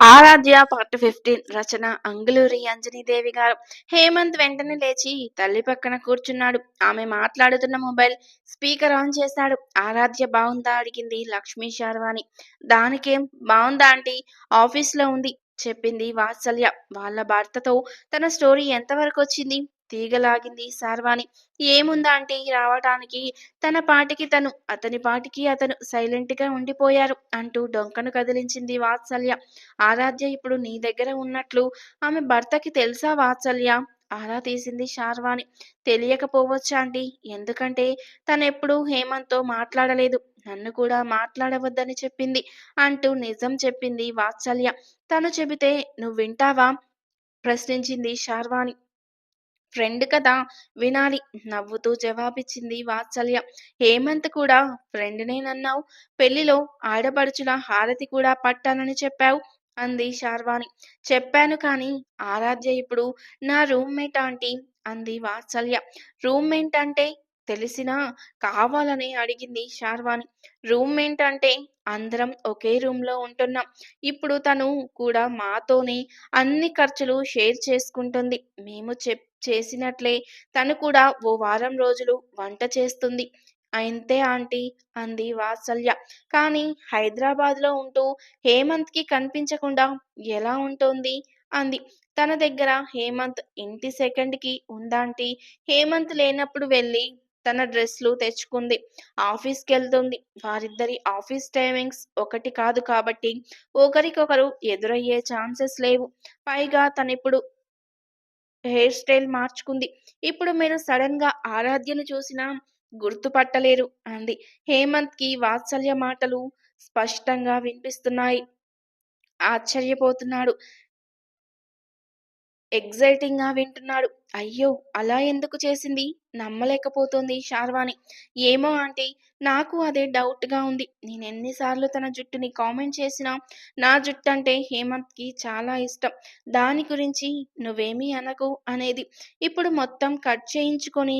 ఆరాధ్య part fifteen రచన అంగులూరి అంజనీదేవి గారు. హేమంత్ వెంటనే లేచి తల్లి పక్కన కూర్చున్నాడు. ఆమె మాట్లాడుతున్న మొబైల్ స్పీకర్ ఆన్ చేశాడు. ఆరాధ్య బాగుందా అడిగింది లక్ష్మీ శార్వాణి. దానికేం బాగుందా ఆంటీ? ఆఫీస్లో ఉంది చెప్పింది వాత్సల్య. వాళ్ళ భర్తతో తన స్టోరీ ఎంతవరకు వచ్చింది? తీగలాగింది. శార్వాణి ఏముందా అంటే రావటానికి? తన పాటికి తను అతని పాటికి అతను సైలెంట్గా ఉండిపోయారు అంటూ డొంకను కదిలించింది వాత్సల్య. ఆరాధ్య ఇప్పుడు నీ దగ్గర ఉన్నట్లు ఆమె భర్తకి తెలుసా వాత్సల్య? ఆరా తీసింది శార్వాణి. తెలియకపోవచ్చా ఆంటీ ఎందుకంటే తనెప్పుడూ హేమంత్తో మాట్లాడలేదు. నన్ను కూడా మాట్లాడవద్దని చెప్పింది అంటూ నిజం చెప్పింది వాత్సల్య. తను చెబితే నువ్వు వింటావా? ప్రశ్నించింది శార్వాణి. ఫ్రెండ్ కదా! వినాలి. నవ్వుతూ జవాబిచ్చింది వాత్సల్య. హేమంత్ కూడా ఫ్రెండ్నేనన్నావు పెళ్ళిలో ఆడపడుచుల హారతి కూడా పట్టానని చెప్పావు అంది శార్వాణి. చెప్పాను కానీ ఆరాధ్య ఇప్పుడు నా రూమ్మేట్ ఆంటీ అంది వాత్సల్య. రూమ్మేట్ అంటే తెలిసినా కావాలని అడిగింది శార్వాణి. రూమ్మేట్ అంటే అందరం ఒకే రూమ్లో ఉంటున్నాం. ఇప్పుడు తను కూడా మాతోనే అన్ని ఖర్చులు షేర్ చేసుకుంటుంది. మేము చెప్ చేసినట్లే. తను కూడా ఓ వారం రోజులు వంట చేస్తుంది. అంతే ఆంటీ అంది వాత్సల్య. కానీ హైదరాబాద్లో ఉంటూ హేమంత్కి కనిపించకుండా ఎలా ఉంటుంది? అంది. తన దగ్గర హేమంత్ ఇంటి సెకండ్కి ఉందాంటీ హేమంత్ లేనప్పుడు వెళ్ళి తన డ్రెస్లు తెచ్చుకుంది. ఆఫీస్కి వెళ్తుంది వారిద్దరి ఆఫీస్ టైమింగ్స్ ఒకటి కాదు కాబట్టి ఒకరికొకరు ఎదురయ్యే ఛాన్సెస్ లేవు. పైగా తనిప్పుడు హెయిర్ స్టైల్ మార్చుకుంది. ఇప్పుడు మీరు సడన్గా ఆరాధ్యను చూసినా గుర్తుపట్టలేరు అంది. హేమంత్కి వాత్సల్య మాటలు స్పష్టంగా వినిపిస్తున్నాయి. ఆశ్చర్యపోతున్నాడు. ఎగ్జైటింగ్గా వింటున్నాడు. అయ్యో! అలా ఎందుకు చేసింది? నమ్మలేకపోతోంది శార్వాణి. ఏమో ఆంటీ నాకు అదే డౌట్గా ఉంది. నేను ఎన్నిసార్లు తన జుట్టుని కామెంట్ చేసినా నా జుట్టు అంటే హేమంత్కి చాలా ఇష్టం. దాని గురించి నువ్వేమీ అనకు అనేది. ఇప్పుడు మొత్తం కట్ చేయించుకొని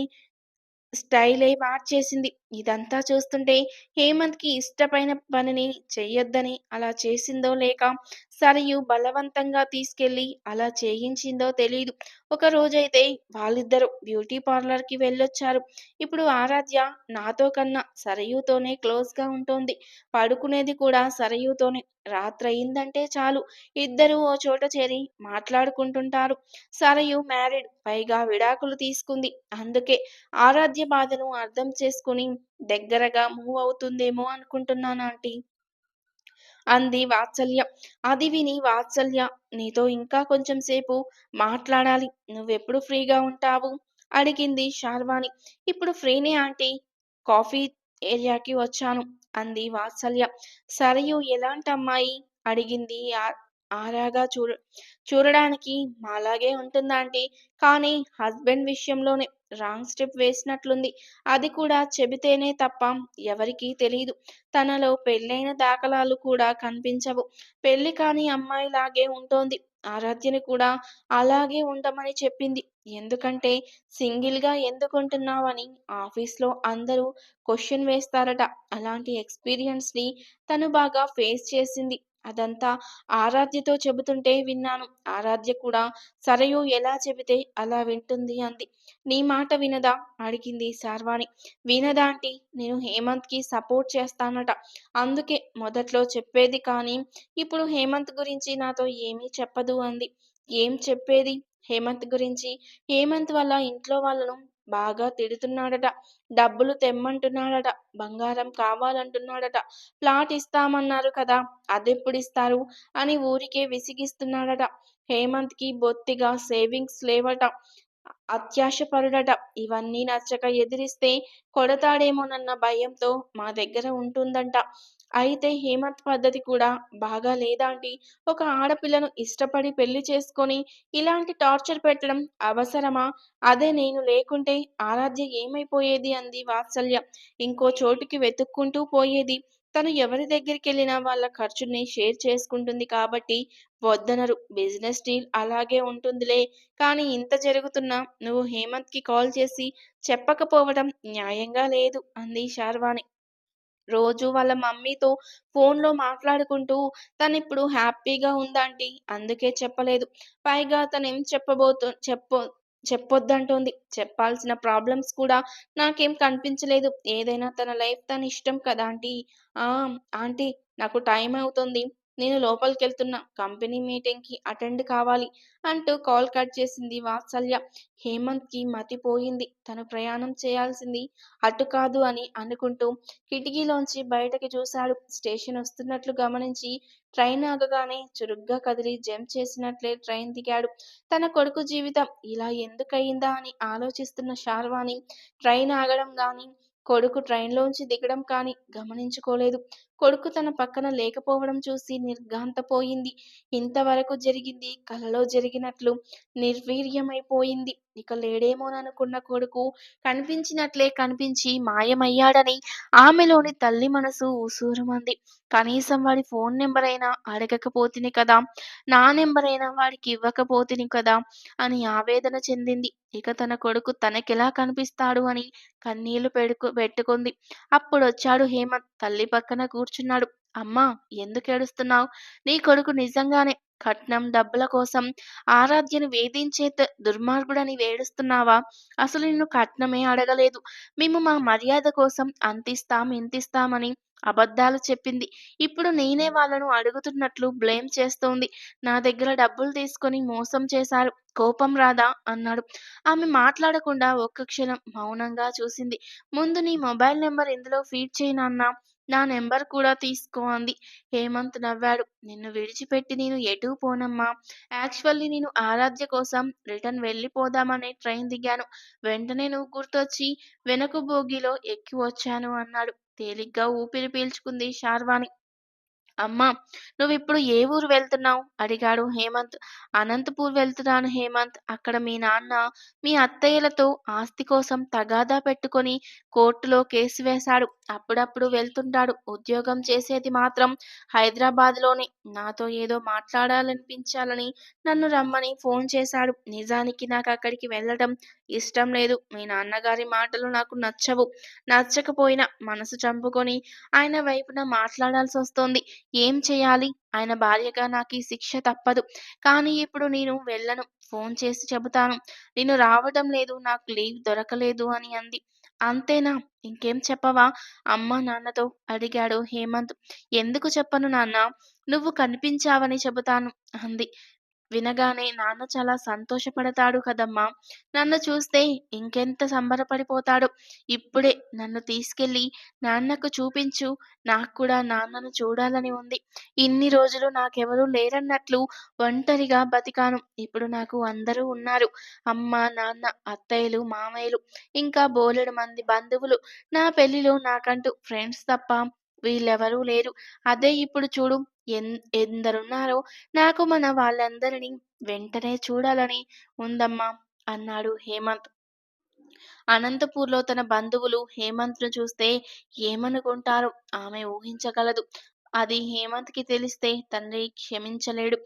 స్టైలే మార్చేసింది. ఇదంతా చూస్తుంటే హేమంత్కి ఇష్టమైన పనిని చెయ్యొద్దని అలా చేసిందో లేక సరియు బలవంతంగా తీసుకెళ్ళి అలా చేయించిందో తెలియదు ఒక రోజైతే వాళ్ళిద్దరూ బ్యూటీ పార్లర్కి వెళ్ళొచ్చారు. ఇప్పుడు ఆరాధ్య నాతో కన్నా సరయుతోనే క్లోజ్గా ఉంటుంది. పడుకునేది కూడా సరయుతోనే. రాత్రయిందంటే చాలు. ఇద్దరూ ఓ చోట చేరి మాట్లాడుకుంటుంటారు. సరయు మ్యారీడ్ పైగా విడాకులు తీసుకుంది. అందుకే ఆరాధ్య బాధను అర్థం చేసుకుని దగ్గరగా మూవ్ అవుతుందేమో అనుకుంటున్నాను ఆంటీ. అంది వాత్సల్య. అది విని వాత్సల్య నీతో ఇంకా కొంచెం సేపు మాట్లాడాలి. నువ్వెప్పుడు ఫ్రీగా ఉంటావు? అడిగింది శార్వాణి. ఇప్పుడు ఫ్రీనే ఆంటీ. కాఫీ ఏరియాకి వచ్చాను అంది వాత్సల్య. సరయు ఎలాంటి అమ్మాయి? అడిగింది ఆరాగా చూడ చూడడానికి మాలాగే ఉంటుందాంటీ కానీ హస్బెండ్ విషయంలోనే రాంగ్ స్టెప్ వేసినట్లుంది. అది కూడా చెబితేనే తప్ప ఎవరికీ తెలియదు తనలో పెళ్ళైన దాఖలాలు కూడా కనిపించవు. పెళ్ళి కాని అమ్మాయిలాగే ఉంటోంది. ఆరాధ్యని కూడా అలాగే ఉండమని చెప్పింది. ఎందుకంటే సింగిల్గా ఎందుకుంటున్నావని ఆఫీస్లో అందరూ క్వశ్చన్ వేస్తారట. అలాంటి ఎక్స్పీరియన్స్ని తను బాగా ఫేస్ చేసింది. అదంతా ఆరాధ్యతో చెబుతుంటే విన్నాను. ఆరాధ్య కూడా సరయు ఎలా చెబితే అలా వింటుంది అంది. నీ మాట వినదా? అడిగింది సార్వాణి వినదా అంటే నేను హేమంత్కి సపోర్ట్ చేస్తానట. అందుకే మొదట్లో చెప్పేది కానీ ఇప్పుడు హేమంత్ గురించి నాతో ఏమీ చెప్పదు అంది. ఏం చెప్పేది? హేమంత్ గురించి హేమంత్ వల్ల ఇంట్లో వాళ్ళను బాగా తిడుతున్నాడట. డబ్బులు తెమ్మంటున్నాడట. బంగారం కావాలంటున్నాడట. ప్లాట్ ఇస్తామన్నారు కదా అదెప్పుడు ఇస్తారు? అని ఊరికే విసిగిస్తున్నాడట. హేమంత్కి బొత్తిగా సేవింగ్స్ లేవట. అత్యాశపరుడట. ఇవన్నీ నచ్చక ఎదిరిస్తే కొడతాడేమోనన్న భయంతో మా దగ్గర ఉంటుందంట. అయితే హేమంత్ పద్ధతి కూడా బాగా లేదాంటి. ఒక ఆడపిల్లను ఇష్టపడి పెళ్ళి చేసుకొని ఇలాంటి టార్చర్ పెట్టడం అవసరమా? అదే నేను లేకుంటే ఆరాధ్య ఏమైపోయేది అంది వాత్సల్య. ఇంకో చోటుకి వెతుక్కుంటూ పోయేది. తను ఎవరి దగ్గరికి వెళ్ళినా వాళ్ళ ఖర్చుని షేర్ చేసుకుంటుంది కాబట్టి వద్దనరు. బిజినెస్ డీల్ అలాగే ఉంటుందిలే. కానీ ఇంత జరుగుతున్నా నువ్వు హేమంత్కి కాల్ చేసి చెప్పకపోవడం న్యాయంగా లేదు అంది శార్వాణి. రోజు వాళ్ళ మమ్మీతో ఫోన్‌లో మాట్లాడుకుంటూ తనిప్పుడు హ్యాపీగా ఉందాంటీ. అందుకే చెప్పలేదు. పైగా తనేం చెప్పబోతు చెప్పొ చెప్పొద్దంటుంది చెప్పాల్సిన ప్రాబ్లమ్స్ కూడా నాకేం కనిపించలేదు. ఏదైనా తన లైఫ్ తనిష్టం కదా ఆంటీ. ఆ! ఆంటీ నాకు టైం అవుతుంది నేను లోపలికి వెళ్తున్నా కంపెనీ మీటింగ్‌కి అటెండ్ కావాలి అంటూ కాల్ కట్ చేసింది వాత్సల్య. హేమంత్‌కి మతిపోయింది. తను ప్రయాణం చేయాల్సింది అటు కాదు అని అనుకుంటూ కిటికీలోంచి బయటకి చూశాడు. స్టేషన్ వస్తున్నట్లు గమనించి ట్రైన్ ఆగగానే చురుగ్గా కదిలి జంప్ చేసినట్లే ట్రైన్ దిగాడు. తన కొడుకు జీవితం ఇలా ఎందుకయిందా అని ఆలోచిస్తున్న శార్వాణి ట్రైన్ ఆగడం కానీ కొడుకు ట్రైన్‌లోంచి దిగడం కానీ గమనించుకోలేదు. కొడుకు తన పక్కన లేకపోవడం చూసి నిర్ఘాంతపోయింది. ఇంతవరకు జరిగింది కలలో జరిగినట్లు నిర్వీర్యమైపోయింది. ఇక లేడేమోననుకున్న కొడుకు కనిపించినట్లే కనిపించి మాయమయ్యాడని ఆమెలోని తల్లి మనసు ఉసూరుమంది. కనీసం వాడి ఫోన్ నెంబర్ అయినా అడగకపోతిని కదా! నా నెంబర్ అయిన వాడికి ఇవ్వకపోతిని కదా! అని ఆవేదన చెందింది. ఇక తన కొడుకు తనకెలా కనిపిస్తాడు అని కన్నీళ్ళు పెడుకు పెట్టుకుంది. అప్పుడొచ్చాడు హేమంత్. తల్లి పక్కన కూర్చున్నాడు. అమ్మా! ఎందుకేడుస్తున్నావు నీ కొడుకు నిజంగానే కట్నం, డబ్బుల కోసం ఆరాధ్యని వేధించే త దుర్మార్గుడని వేడుస్తున్నావా అసలు నిన్ను కట్నమే అడగలేదు. మేము మా మర్యాద కోసం అంతిస్తాం, ఇంతిస్తామని అబద్ధాలు చెప్పింది. ఇప్పుడు నేనే వాళ్ళను అడుగుతున్నట్లు బ్లేమ్ చేస్తోంది. నా దగ్గర డబ్బులు తీసుకొని మోసం చేశారు. కోపం రాదా? అన్నాడు. ఆమె మాట్లాడకుండా ఒక్క క్షణం మౌనంగా చూసింది. ముందు నీ మొబైల్ నెంబర్ ఇందులో ఫీడ్ చేయనన్నా నా నెంబర్ కూడా తీసుకో అంది. హేమంత్ నవ్వాడు. నిన్ను విడిచిపెట్టి నేను ఎటూ పోనమ్మా. యాక్చువల్లీ నేను ఆరాధ్య కోసం రిటర్న్ వెళ్ళిపోదామనే ట్రైన్ దిగాను. వెంటనే నువ్వు గుర్తొచ్చి వెనక బోగిలో ఎక్కి వచ్చాను అన్నాడు. తేలిగ్గా ఊపిరి పీల్చుకుంది శార్వాణి. అమ్మా! నువ్విప్పుడు ఏ ఊరు వెళ్తున్నావు అడిగాడు హేమంత్. అనంతపూర్ వెళ్తున్నాను హేమంత్. అక్కడ మీ నాన్న, మీ అత్తయ్యలతో ఆస్తి కోసం తగాదా పెట్టుకొని కోర్టులో కేసు వేశాడు. అప్పుడప్పుడు వెళ్తుంటాడు. ఉద్యోగం చేసేది మాత్రం హైదరాబాద్‌లోనే. నాతో ఏదో మాట్లాడాలనిపించాలని నన్ను రమ్మని ఫోన్ చేశాడు. నిజానికి నాకు అక్కడికి వెళ్ళడం ఇష్టం లేదు. మీ నాన్నగారి మాటలు నాకు నచ్చవు. నచ్చకపోయినా మనసు చంపుకొని ఆయన వైపున మాట్లాడాల్సి వస్తోంది ఏం చేయాలి ఆయన భార్యగా నాకీ శిక్ష తప్పదు. కానీ ఇప్పుడు నేను వెళ్ళను. ఫోన్ చేసి చెబుతాను. నేను రావడం లేదు. నాకు లీవ్ దొరకలేదు అని అంది. అంతేనా? ఇంకేం చెప్పవా? అమ్మా, నాన్నతో అడిగాడు హేమంత్. ఎందుకు చెప్పను నాన్న నువ్వు కనిపించావని చెబుతాను అంది. వినగానే నాన్న చాలా సంతోషపడతాడు కదమ్మా! నన్ను చూస్తే ఇంకెంత సంబరపడిపోతాడు ఇప్పుడే నన్ను తీసుకెళ్ళి నాన్నకు చూపించు. నాకు కూడా నాన్నను చూడాలని ఉంది. ఇన్ని రోజులు నాకెవరూ లేరన్నట్లు ఒంటరిగా బతికాను. ఇప్పుడు నాకు అందరూ ఉన్నారు. అమ్మ, నాన్న, అత్తయ్యలు, మామయ్యలు, ఇంకా బోలెడు మంది బంధువులు. నా పెళ్ళిలో నాకంటూ ఫ్రెండ్స్ తప్ప వీళ్ళెవరూ లేరు. అదే ఇప్పుడు చూడు ఎన్ ఎందరున్నారో నాకు మన వాళ్ళందరినీ వెంటనే చూడాలని ఉందమ్మా అన్నాడు హేమంత్. అనంతపూర్‌లో తన బంధువులు హేమంత్‌ను చూస్తే ఏమనుకుంటారో ఆమె ఊహించగలదు. అది హేమంత్‌కి తెలిస్తే తండ్రి క్షమించలేడు.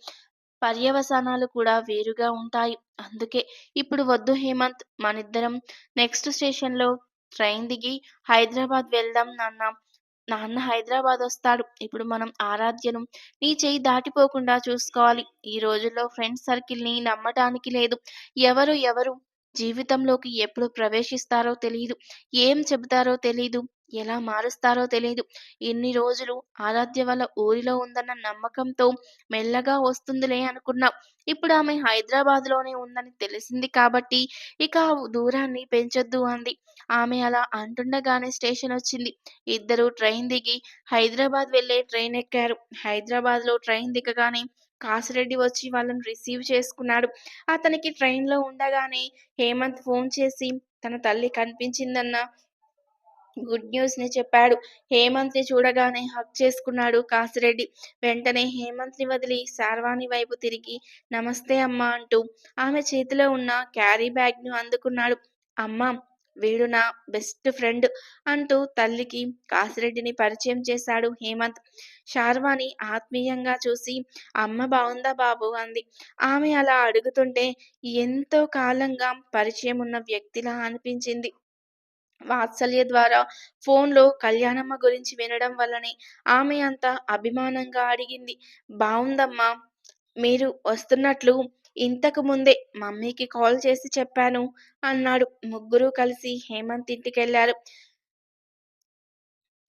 పర్యవసానాలు కూడా వేరుగా ఉంటాయి. అందుకే ఇప్పుడు వద్దు హేమంత్. మనిద్దరం నెక్స్ట్ స్టేషన్‌లో ట్రైన్ దిగి హైదరాబాద్ వెళ్దాం నాన్నా. నాన్న హైదరాబాద్ వస్తాడు ఇప్పుడు మనం ఆరాధ్యను నీ చేయి దాటిపోకుండా చూసుకోవాలి. ఈ రోజుల్లో ఫ్రెండ్స్ సర్కిల్‌ని నమ్మటానికి లేదు. ఎవరు ఎవరు జీవితంలోకి ఎప్పుడు ప్రవేశిస్తారో తెలియదు ఏం చెబుతారో తెలియదు ఎలా మారుస్తారో తెలియదు ఇన్ని రోజులు ఆరాధ్య వాళ్ళ ఊరిలో ఉందన్న నమ్మకంతో మెల్లగా వస్తుందిలే అనుకున్నాం. ఇప్పుడు ఆమె హైదరాబాద్‌లోనే ఉందని తెలిసింది కాబట్టి ఇక దూరాన్ని పెంచొద్దు అంది. ఆమె అలా అంటుండగానే స్టేషన్ వచ్చింది ఇద్దరు ట్రైన్ దిగి హైదరాబాద్ వెళ్ళే ట్రైన్ ఎక్కారు. హైదరాబాద్‌లో ట్రైన్ దిగగానే కాసిరెడ్డి వచ్చి వాళ్ళను రిసీవ్ చేసుకున్నాడు. అతనికి ట్రైన్‌లో ఉండగానే హేమంత్ ఫోన్ చేసి తన తల్లి కనిపించిందన్న గుడ్ న్యూస్ని చెప్పాడు. హేమంత్‌ని చూడగానే హక్ చేసుకున్నాడు కాసిరెడ్డి. వెంటనే హేమంత్‌ని వదిలి శార్వాణి వైపు తిరిగి నమస్తే అమ్మా అంటూ ఆమె చేతిలో ఉన్న క్యారీ బ్యాగ్ను అందుకున్నాడు. అమ్మా! వీడు నా బెస్ట్ ఫ్రెండ్ అంటూ తల్లికి కాసిరెడ్డిని పరిచయం చేశాడు హేమంత్. శార్వాణి ఆత్మీయంగా చూసి అమ్మ బాగుందా బాబు అంది. ఆమె అలా అడుగుతుంటే ఎంతో కాలంగా పరిచయం ఉన్న వ్యక్తిలా అనిపించింది. వాత్సల్య ద్వారా ఫోన్లో కళ్యాణమ్మ గురించి వినడం వల్లనే ఆమె అంత అభిమానంగా అడిగింది బాగుందమ్మా మీరు వస్తున్నట్లు ఇంతకు ముందే మమ్మీకి కాల్ చేసి చెప్పాను అన్నాడు. ముగ్గురు కలిసి హేమంత్ ఇంటికెళ్ళారు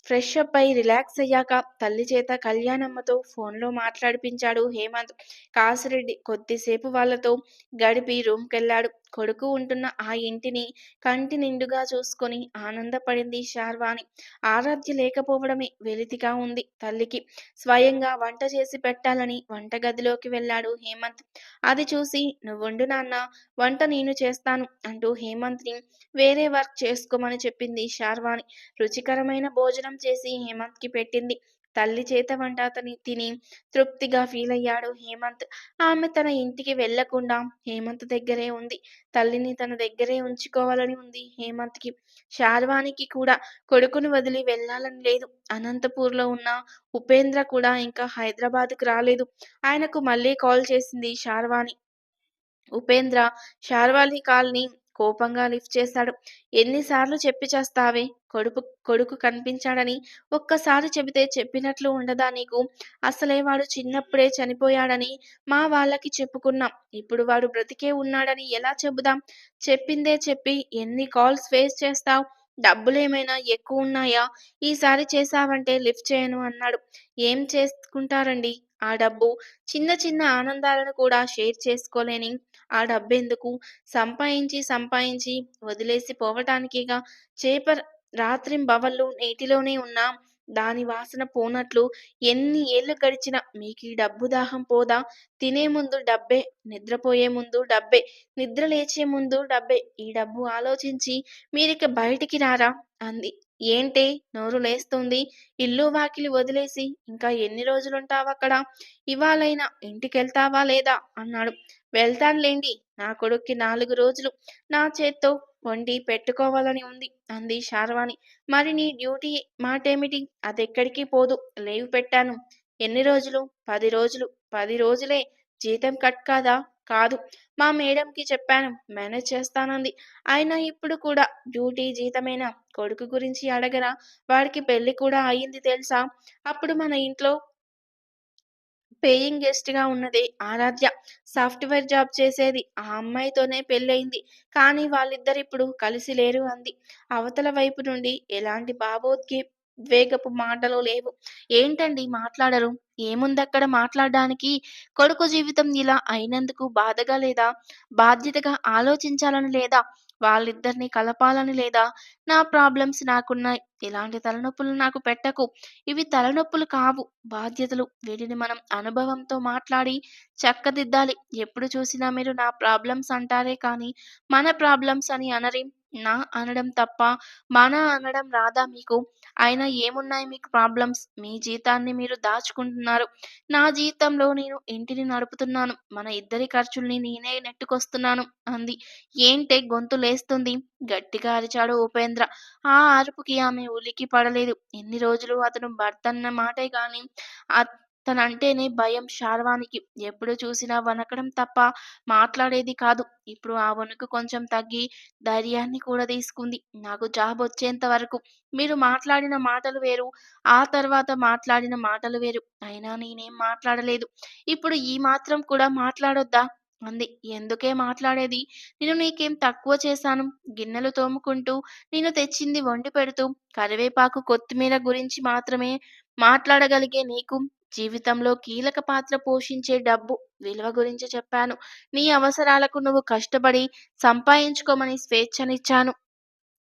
ఫ్రెష్ అప్ అయి రిలాక్స్ అయ్యాక తల్లి చేత కళ్యాణమ్మతో ఫోన్లో మాట్లాడిపించాడు హేమంత్. కాసిరెడ్డి కొద్దిసేపు వాళ్ళతో గడిపి రూమ్కెళ్ళాడు. కొడుకు ఉంటున్న ఆ ఇంటిని కంటి నిండుగా చూసుకొని ఆనందపడింది శార్వాణి. ఆరాధ్య లేకపోవడమే వెలితిగా ఉంది తల్లికి. స్వయంగా వంట చేసి పెట్టాలని వంటగదిలోకి వెళ్ళాడు హేమంత్. అది చూసి నువ్వుండు నాన్న వంట నేను చేస్తాను అంటూ హేమంత్ని వేరే వర్క్ చేసుకోమని చెప్పింది శార్వాణి. రుచికరమైన భోజనం చేసి హేమంత్కి పెట్టింది. తల్లి చేత వంట అతని తిని తృప్తిగా ఫీల్ అయ్యాడు హేమంత్. ఆమె తన ఇంటికి వెళ్ళకుండా హేమంత్ దగ్గరే ఉంది. తల్లిని తన దగ్గరే ఉంచుకోవాలని ఉంది హేమంత్కి. శార్వానికి కూడా కొడుకును వదిలి వెళ్ళాలని లేదు. అనంతపూర్లో ఉన్న ఉపేంద్ర కూడా ఇంకా హైదరాబాద్కు రాలేదు. ఆయనకు మళ్ళీ కాల్ చేసింది శార్వాణి ఉపేంద్ర శార్వాణి కాల్ని కోపంగా లిఫ్ట్ చేశాడు. ఎన్నిసార్లు చెప్పి చేస్తావే? కొడుకు కొడుకు కనిపించాడని ఒక్కసారి చెబితే చెప్పినట్లు ఉండదా నీకు? అసలే వాడు చిన్నప్పుడే చనిపోయాడని మా వాళ్ళకి చెప్పుకున్నాం. ఇప్పుడు వాడు బ్రతికే ఉన్నాడని ఎలా చెబుదాం? చెప్పిందే చెప్పి ఎన్ని కాల్స్ ఫేస్ చేస్తావు? డబ్బులేమైనా ఎక్కువ ఉన్నాయా? ఈసారి చేశావంటే లిఫ్ట్ చేయను అన్నాడు. ఏం చేసుకుంటారండి? ఆ డబ్బు? చిన్న చిన్న ఆనందాలను కూడా షేర్ చేసుకోలేని ఆ డబ్బెందుకు? సంపాదించి సంపాదించి వదిలేసి పోవటానికిగా? చేప రాత్రింబవళ్ళు నీటిలోనే ఉన్నా దాని వాసన పోనట్లు ఎన్ని ఏళ్ళు గడిచినా మీకు ఈ డబ్బు దాహం పోదా? తినే ముందు డబ్బే నిద్రపోయే ముందు డబ్బే నిద్ర లేచే ముందు డబ్బే. ఈ డబ్బు ఆలోచించి మీరిక బయటికి రారా? అంది. ఏంటే? నోరు లేస్తుంది. ఇల్లు వాకిలి వదిలేసి ఇంకా ఎన్ని రోజులుంటావక్కడ? ఇవాళైనా ఇంటికెళ్తావా లేదా? అన్నాడు. వెళ్తానులేండి. నా కొడుక్కి నాలుగు రోజులు. నా చేత్తో వండి పెట్టుకోవాలని ఉంది అంది శార్వాణి. మరి నీ డ్యూటీ మాటేమిటి? అదెక్కడికి పోదు. లీవ్ పెట్టాను. ఎన్ని రోజులు? పది రోజులు. పది రోజులే. జీతం కట్ కాదా? కాదు. మా మేడంకి చెప్పాను. మేనేజ్ చేస్తానంది. అయినా ఇప్పుడు కూడా డ్యూటీ జీతమేనా? కొడుకు గురించి అడగరా? వాడికి పెళ్ళి కూడా అయ్యింది తెలుసా? అప్పుడు మన ఇంట్లో పేయింగ్ గెస్ట్గా ఉన్నది. ఆరాధ్య సాఫ్ట్వేర్ జాబ్ చేసేది. ఆ అమ్మాయితోనే పెళ్ళయింది. కానీ వాళ్ళిద్దరిప్పుడు కలిసి లేరు అంది. అవతల వైపు నుండి ఎలాంటి భావోద్వేగపు మాటలు లేవు. ఏంటండి మాట్లాడరు? ఏముంది అక్కడ మాట్లాడడానికి? కొడుకు జీవితం ఇలా అయినందుకు బాధగా లేదా? బాధ్యతగా ఆలోచించాలని లేదా? వాళ్ళిద్దరిని కలపాలని లేదా నా ప్రాబ్లమ్స్ నాకున్నాయి ఇలాంటి తలనొప్పులు నాకు పెట్టకు. ఇవి తలనొప్పులు కావు. బాధ్యతలు వీటిని మనం అనుభవంతో మాట్లాడి చక్కదిద్దాలి. ఎప్పుడు చూసినా మీరు నా ప్రాబ్లమ్స్ అంటారే కానీ మన ప్రాబ్లమ్స్ అని అనరి? నా అనడం తప్ప మన అనడం రాదా మీకు? అయినా ఏమున్నాయి మీకు ప్రాబ్లమ్స్? మీ జీతాన్ని మీరు దాచుకుంటున్నారు. నా జీతంలో నేను ఇంటిని నడుపుతున్నాను. మన ఇద్దరి ఖర్చుల్ని నేనే నెట్టుకొస్తున్నాను అంది. ఏంటే గొంతు లేస్తుంది? గట్టిగా అరిచాడు ఉపేంద్ర. ఆ అరుపుకి ఆమె ఉలికి పడలేదు. ఎన్ని రోజులు అతను భర్తన్న మాటే గాని తనంటేనే భయం శార్వానికి. ఎప్పుడు చూసినా వనకడం తప్ప మాట్లాడేది కాదు. ఇప్పుడు ఆ వణుకు కొంచెం తగ్గి ధైర్యాన్ని కూడా తీసుకుంది. నాకు జాబ్ వచ్చేంత వరకు మీరు మాట్లాడిన మాటలు వేరు ఆ తర్వాత మాట్లాడిన మాటలు వేరు. అయినా నేనేం మాట్లాడలేదు. ఇప్పుడు ఈ మాత్రం కూడా మాట్లాడొద్దా? అంది. ఎందుకే మాట్లాడేది? నేను నీకేం తక్కువ చేశాను? గిన్నెలు తోముకుంటూ నేను తెచ్చింది వండి పెడుతూ కరివేపాకు కొత్తిమీర గురించి మాత్రమే మాట్లాడగలిగే నీకు జీవితంలో కీలక పాత్ర పోషించే డబ్బు విలువ గురించి చెప్పాను. నీ అవసరాలకు నువ్వు కష్టపడి సంపాదించుకోమని స్వేచ్ఛనిచ్చాను.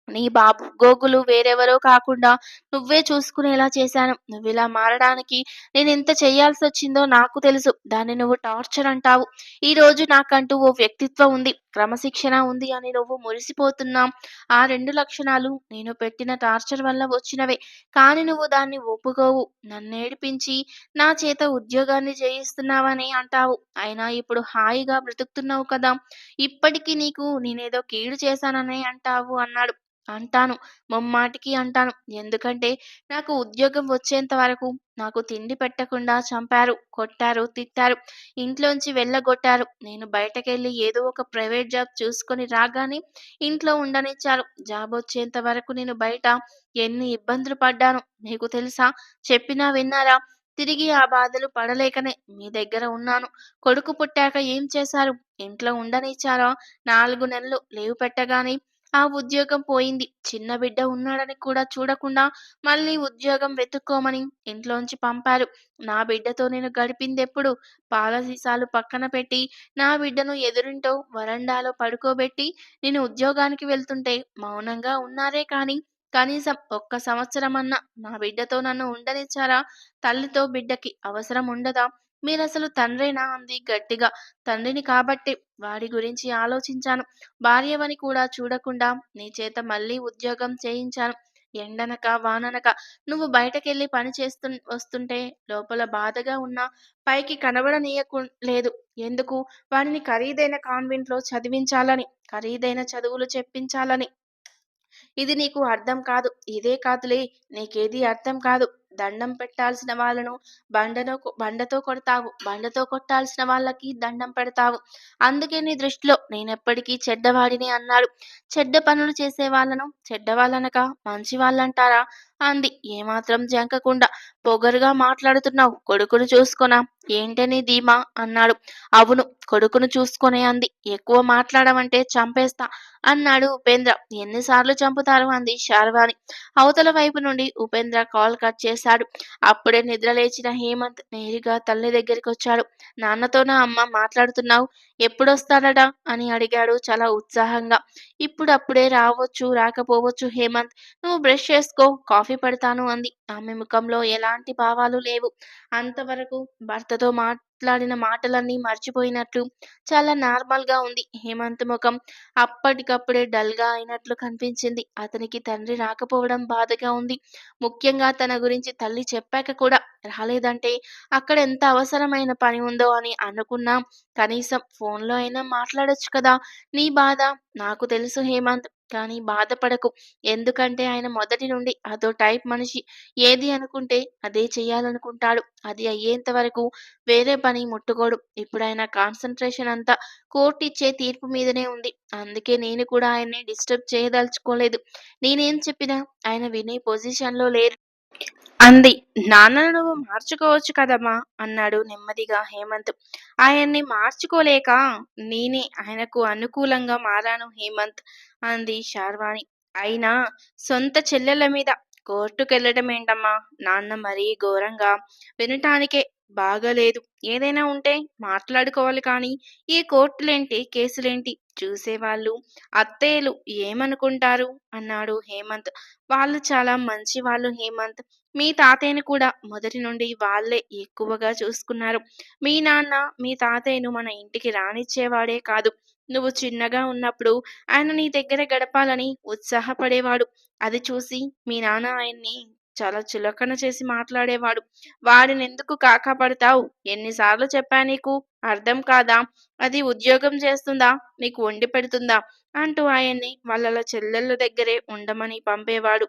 నీ బాబు గోగులు వేరెవరో కాకుండా నువ్వే చూసుకునేలా చేశాను. నువ్వు ఇలా మారడానికి నేను ఎంత చేయాల్సి వచ్చిందో నాకు తెలుసు. దాన్ని నువ్వు టార్చర్ అంటావు. ఈ రోజు నాకంటూ ఓ వ్యక్తిత్వం ఉంది. క్రమశిక్షణ ఉంది అని నువ్వు మురిసిపోతున్నాం. ఆ రెండు లక్షణాలు నేను పెట్టిన టార్చర్ వల్ల వచ్చినవే. కానీ నువ్వు దాన్ని ఒప్పుకోవు. నన్నేడిపించి నా చేత ఉద్యోగాన్ని చేయిస్తున్నావని అంటావు. అయినా ఇప్పుడు హాయిగా బ్రతుకుతున్నావు కదా. ఇప్పటికీ నీకు నేనేదో కీడు చేశానని అంటావు అన్నాడు. అంటాను. ముమ్మాటికి అంటాను. ఎందుకంటే నాకు ఉద్యోగం వచ్చేంత వరకు నాకు తిండి పెట్టకుండా చంపారు, కొట్టారు, తిట్టారు. ఇంట్లోంచి వెళ్ళగొట్టారు. నేను బయటకెళ్ళి ఏదో ఒక ప్రైవేట్ జాబ్ చూసుకొని రాగానే ఇంట్లో ఉండనిచ్చారు. జాబ్ వచ్చేంత వరకు నేను బయట ఎన్ని ఇబ్బందులు పడ్డాను మీకు తెలుసా? చెప్పినా విన్నారా? తిరిగి ఆ బాధలు పడలేకనే మీ దగ్గర ఉన్నాను. కొడుకు పుట్టాక ఏం చేశారు? ఇంట్లో ఉండనిచ్చారా? నాలుగు నెలలు లీవ్ పెట్టగానే ఆ ఉద్యోగం పోయింది. చిన్న బిడ్డ ఉన్నాడని కూడా చూడకుండా మళ్ళీ ఉద్యోగం వెతుక్కోమని ఇంట్లోంచి పంపారు. నా బిడ్డతో నేను గడిపిందెప్పుడు? పాల సీసాలు పక్కన పెట్టి నా బిడ్డను ఎదురింటో వరండాలో పడుకోబెట్టి నేను ఉద్యోగానికి వెళ్తుంటే మౌనంగా ఉన్నారే కానీ కనీసం ఒక్క సంవత్సరమన్నా నా బిడ్డతో నన్ను ఉండనిచ్చారా? తల్లితో బిడ్డకి అవసరం ఉండదా? మీరసలు తండ్రేనా అంది గట్టిగా. తండ్రిని కాబట్టి వాడి గురించి ఆలోచించాను. భార్యవని కూడా చూడకుండా నీ చేత మళ్ళీ ఉద్యోగం చేయించాను. ఎండనక వాననక నువ్వు బయటకెళ్ళి పని చేస్తు వస్తుంటే లోపల బాధగా ఉన్నా పైకి కనబడనీయకు లేదు. ఎందుకు? వాడిని ఖరీదైన కాన్వెంట్లో చదివించాలని, ఖరీదైన చదువులు చెప్పించాలని. ఇది నీకు అర్థం కాదు. ఇదే కాదులే నీకేది అర్థం కాదు. దండం పెట్టాల్సిన వాళ్ళను బండను బండతో కొడతావు. బండతో కొట్టాల్సిన వాళ్ళకి దండం పెడతావు. అందుకే నీ దృష్టిలో నేనెప్పటికీ చెడ్డవాడిని అన్నాడు. చెడ్డ పనులు చేసే వాళ్ళను చెడ్డవాళ్ళనక మంచివాళ్ళంటారా? అంది ఏమాత్రం జంకకుండా. పొగరుగా మాట్లాడుతున్నావు. కొడుకును చూసుకోనా? ఏంటని ధీమా? అన్నాడు. అవును కొడుకును చూసుకొనే అంది. ఎక్కువ మాట్లాడమంటే చంపేస్తా అన్నాడు ఉపేంద్ర. ఎన్నిసార్లు చంపుతారు? అంది శార్వాణి. అవతల వైపు నుండి ఉపేంద్ర కాల్ కట్ చేశాడు. అప్పుడే నిద్రలేచిన హేమంత్ నేరుగా తల్లి దగ్గరికి వచ్చాడు నాన్నతోనా అమ్మ మాట్లాడుతున్నావు ఎప్పుడొస్తాడట? అని అడిగాడు చాలా ఉత్సాహంగా. ఇప్పుడప్పుడే రావచ్చు రాకపోవచ్చు హేమంత్. నువ్వు బ్రష్ చేసుకో కాఫీ పెడతాను అంది. ఆమె ముఖంలో ఎలాంటి భావాలు లేవు. అంతవరకు భర్తతో మా మాట్లాడిన మాటలన్నీ మర్చిపోయినట్లు చాలా నార్మల్గా ఉంది హేమంత్ ముఖం. అప్పటికప్పుడే డల్గా అయినట్లు కనిపించింది. అతనికి తండ్రి రాకపోవడం బాధగా ఉంది. ముఖ్యంగా తన గురించి తల్లి చెప్పాక కూడా రాలేదంటే అక్కడ ఎంత అవసరమైన పని ఉందో అని అనుకున్నా కనీసం ఫోన్లో అయినా మాట్లాడొచ్చు కదా! నీ బాధ నాకు తెలుసు హేమంత్. కానీ బాధపడకు. ఎందుకంటే ఆయన మొదటి నుండి అదో టైప్ మనిషి. ఏది అనుకుంటే అదే చేయాలనుకుంటాడు అది అయ్యేంత వరకు వేరే పని ముట్టుకోడు. ఇప్పుడు ఆయన కాన్సన్ట్రేషన్ అంతా కోర్టు ఇచ్చే తీర్పు మీదనే ఉంది. అందుకే నేను కూడా ఆయన్ని డిస్టర్బ్ చేయదలుచుకోలేదు. నేనేం చెప్పినా ఆయన వినే పొజిషన్లో లేరు. అంది. నాన్నను నువ్వు మార్చుకోవచ్చు కదమ్మా అన్నాడు నెమ్మదిగా హేమంత్. ఆయన్ని మార్చుకోలేక నేనే ఆయనకు అనుకూలంగా మారాను హేమంత్ అంది శార్వాణి. అయినా సొంత చెల్లెల మీద కోర్టుకెళ్ళటమేంటమ్మా? నాన్న మరీ ఘోరంగా వినటానికే బాగాలేదు. ఏదైనా ఉంటే మాట్లాడుకోవాలి కానీ ఈ కోర్టులేంటి కేసులేంటి? చూసేవాళ్ళు అత్తయ్యలు ఏమనుకుంటారు? అన్నాడు హేమంత్. వాళ్ళు చాలా మంచి వాళ్ళు హేమంత్. మీ తాతయ్యని కూడా మొదటి నుండి వాళ్ళే ఎక్కువగా చూసుకున్నారు. మీ నాన్న మీ తాతయ్యను మన ఇంటికి రానిచ్చేవాడే కాదు. నువ్వు చిన్నగా ఉన్నప్పుడు ఆయన నీ దగ్గర గడపాలని ఉత్సాహపడేవాడు. అది చూసి మీ నాన్న ఆయన్ని చాలా చులకన చేసి మాట్లాడేవాడు. వాడినెందుకు కాకాపడతావు ఎన్నిసార్లు చెప్పా నీకు? అర్థం కాదా? అది ఉద్యోగం చేస్తుందా? నీకు వండి పెడుతుందా? అంటూ ఆయన్ని వాళ్ళ చెల్లెళ్ళ దగ్గరే ఉండమని పంపేవాడు.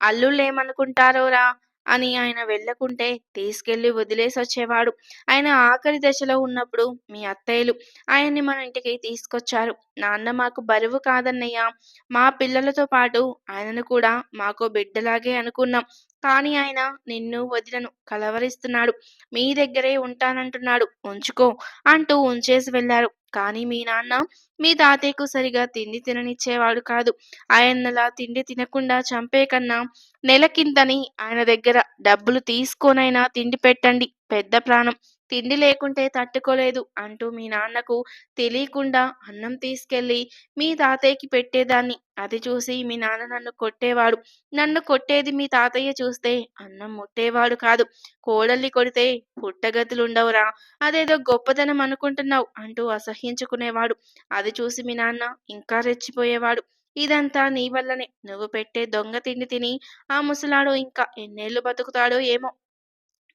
అల్లుళ్ళేమనుకుంటారోరా అని ఆయన వెళ్ళకుంటే తీసుకెళ్ళి వదిలేసి వచ్చేవాడు ఆయన ఆఖరి దశలో ఉన్నప్పుడు మీ అత్తయ్యలు ఆయన్ని మన ఇంటికి తీసుకొచ్చారు. నాన్న మాకు బరువు కాదన్నయ్యా. మా పిల్లలతో పాటు ఆయనను కూడా మాకో బిడ్డలాగే అనుకున్నాం. కానీ ఆయన నిన్ను వదిలను కలవరిస్తున్నాడు. మీ దగ్గరే ఉంటానంటున్నాడు. ఉంచుకో అంటూ ఉంచేసి వెళ్ళారు. కానీ మీ నాన్న మీ తాతయ్యకు సరిగా తిండి తిననిచ్చేవాడు కాదు. ఆయన్నలా తిండి తినకుండా చంపే కన్నా నెల నెలకింతని ఆయన దగ్గర డబ్బులు తీసుకోనైనా తిండి పెట్టండి. పెద్ద ప్రాణం. తిండి లేకుంటే తట్టుకోలేదు అంటూ మీ నాన్నకు తెలియకుండా అన్నం తీసుకెళ్ళి మీ తాతయ్యకి పెట్టేదాన్ని. అది చూసి మీ నాన్న నన్ను కొట్టేవాడు. నన్ను కొట్టేది మీ తాతయ్య చూస్తే అన్నం ముట్టేవాడు కాదు. కోడల్ని కొడితే పుట్టగతులుండవురా. అదేదో గొప్పదనం అనుకుంటున్నావు అంటూ అసహ్యించుకునేవాడు. అది చూసి మీ నాన్న ఇంకా రెచ్చిపోయేవాడు. ఇదంతా నీ వల్లనే. నువ్వు పెట్టే దొంగ తిండి తిని ఆ ముసలాడు ఇంకా ఎన్నేళ్ళు బతుకుతాడో ఏమో!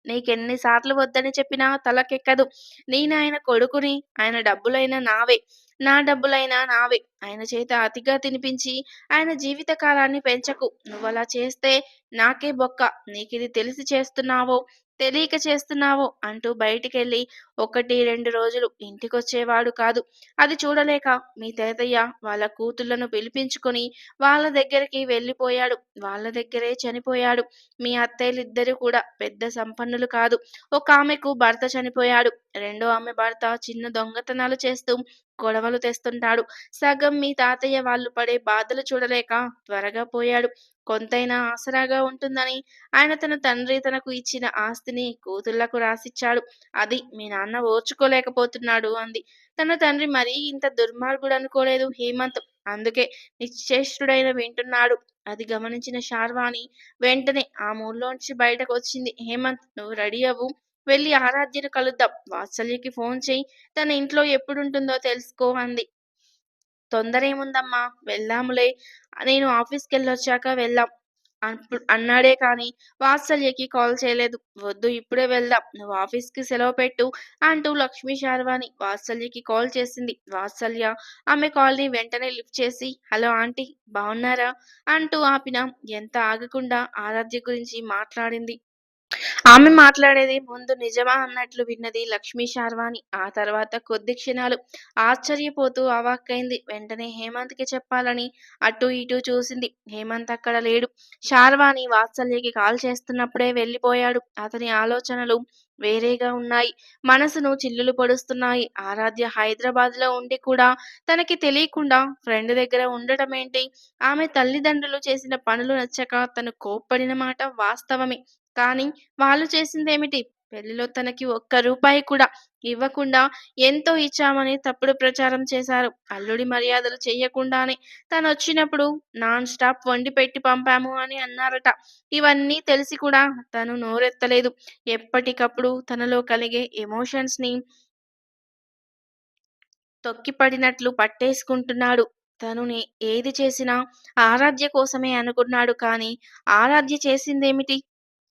నీకెన్నిసార్లు వద్దని చెప్పినా తలకెక్కదు. నేనాయన కొడుకుని. ఆయన డబ్బులైనా నావే. నా డబ్బులైనా నావే. ఆయన చేత అతిగా తినిపించి ఆయన జీవిత కాలాన్ని పెంచకు. నువ్వలా చేస్తే నాకే బొక్క. నీకిది తెలిసి చేస్తున్నావో, తెలియక చేస్తున్నావో అంటూ బయటికెళ్ళి ఒకటి రెండు రోజులు ఇంటికొచ్చేవాడు కాదు. అది చూడలేక మీ తాతయ్య వాళ్ళ కూతుళ్ళను పిలిపించుకొని వాళ్ళ దగ్గరికి వెళ్ళిపోయాడు. వాళ్ళ దగ్గరే చనిపోయాడు. మీ అత్తయ్యలిద్దరూ కూడా పెద్ద సంపన్నులు కాదు. ఒక ఆమెకు భర్త చనిపోయాడు. రెండో ఆమె భర్త చిన్న దొంగతనాలు చేస్తూ గొడవలు తెస్తుంటాడు. సగం మీ తాతయ్య వాళ్ళు పడే బాధలు చూడలేక త్వరగా పోయాడు. కొంతైనా ఆసరాగా ఉంటుందని ఆయన తన తండ్రి తనకు ఇచ్చిన ఆస్తిని కూతుళ్ళకు రాసిచ్చాడు. అది మీ నాన్న ఓర్చుకోలేకపోతున్నాడు అంది. తన తండ్రి మరీ ఇంత దుర్మార్గుడు అనుకోలేదు హేమంత్. అందుకే నిశ్చేష్టుడైన వింటున్నాడు. అది గమనించిన శార్వాణి వెంటనే ఆ మూల్లోంచి బయటకు వచ్చింది. హేమంత్ నువ్వు రెడీ అవ్వు. వెళ్ళి ఆరాధ్యను కలుద్దాం. వాత్సల్యకి ఫోన్ చేయి తన ఇంట్లో ఎప్పుడుంటుందో తెలుసుకో అంది. తొందర ఏముందమ్మా వెళ్దాములే. నేను ఆఫీసుకెళ్ళొచ్చాక వెళ్దాం అన్నాడే కాని వాత్సల్యకి కాల్ చేయలేదు. వద్దు ఇప్పుడే వెళ్దాం. నువ్వు ఆఫీస్కి సెలవు పెట్టు అంటూ లక్ష్మీ శార్వాణి వాత్సల్యకి కాల్ చేసింది. వాత్సల్య ఆమె కాల్ని వెంటనే లిఫ్ట్ చేసి హలో ఆంటీ బాగున్నారా అంటూ ఆపిన ఎంత ఆగకుండా ఆరాధ్య గురించి మాట్లాడింది. ఆమె మాట్లాడేది ముందు నిజమా అన్నట్లు విన్నది లక్ష్మీ శార్వాణి. ఆ తర్వాత కొద్ది క్షణాలు ఆశ్చర్యపోతూ అవాక్కైంది. వెంటనే హేమంత్కి చెప్పాలని అటు ఇటు చూసింది. హేమంత్ అక్కడ లేడు. శార్వాణి వాత్సల్యకి కాల్ చేస్తున్నప్పుడే వెళ్ళిపోయాడు. అతని ఆలోచనలు వేరేగా ఉన్నాయి. మనసును చిల్లులు పడుస్తున్నాయి ఆరాధ్య హైదరాబాద్లో ఉండి కూడా తనకి తెలియకుండా ఫ్రెండ్ దగ్గర ఉండటం ఏంటి ఆమె తల్లిదండ్రులు చేసిన పనులు నచ్చక తను కోప్పడిన మాట వాస్తవమే. కానీ వాళ్ళ చేసిందేమిటి? పెళ్ళిలో తనకి ఒక్క రూపాయి కూడా ఇవ్వకుండా ఎంతో ఇచ్చామని తప్పుడు ప్రచారం చేశారు. అల్లుడి మర్యాదలు చెయ్యకుండానే తనొచ్చినప్పుడు నాన్ స్టాప్ వండి పెట్టి పంపాము అని అన్నారట. ఇవన్నీ తెలిసి కూడా తను నోరెత్తలేదు. ఎప్పటికప్పుడు తనలో కలిగే ఎమోషన్స్ని తొక్కిపడినట్లు పట్టేసుకుంటున్నాడు. తను ఏది చేసినా ఆరాధ్య కోసమే అనుకున్నాడు కానీ ఆరాధ్య చేసిందేమిటి?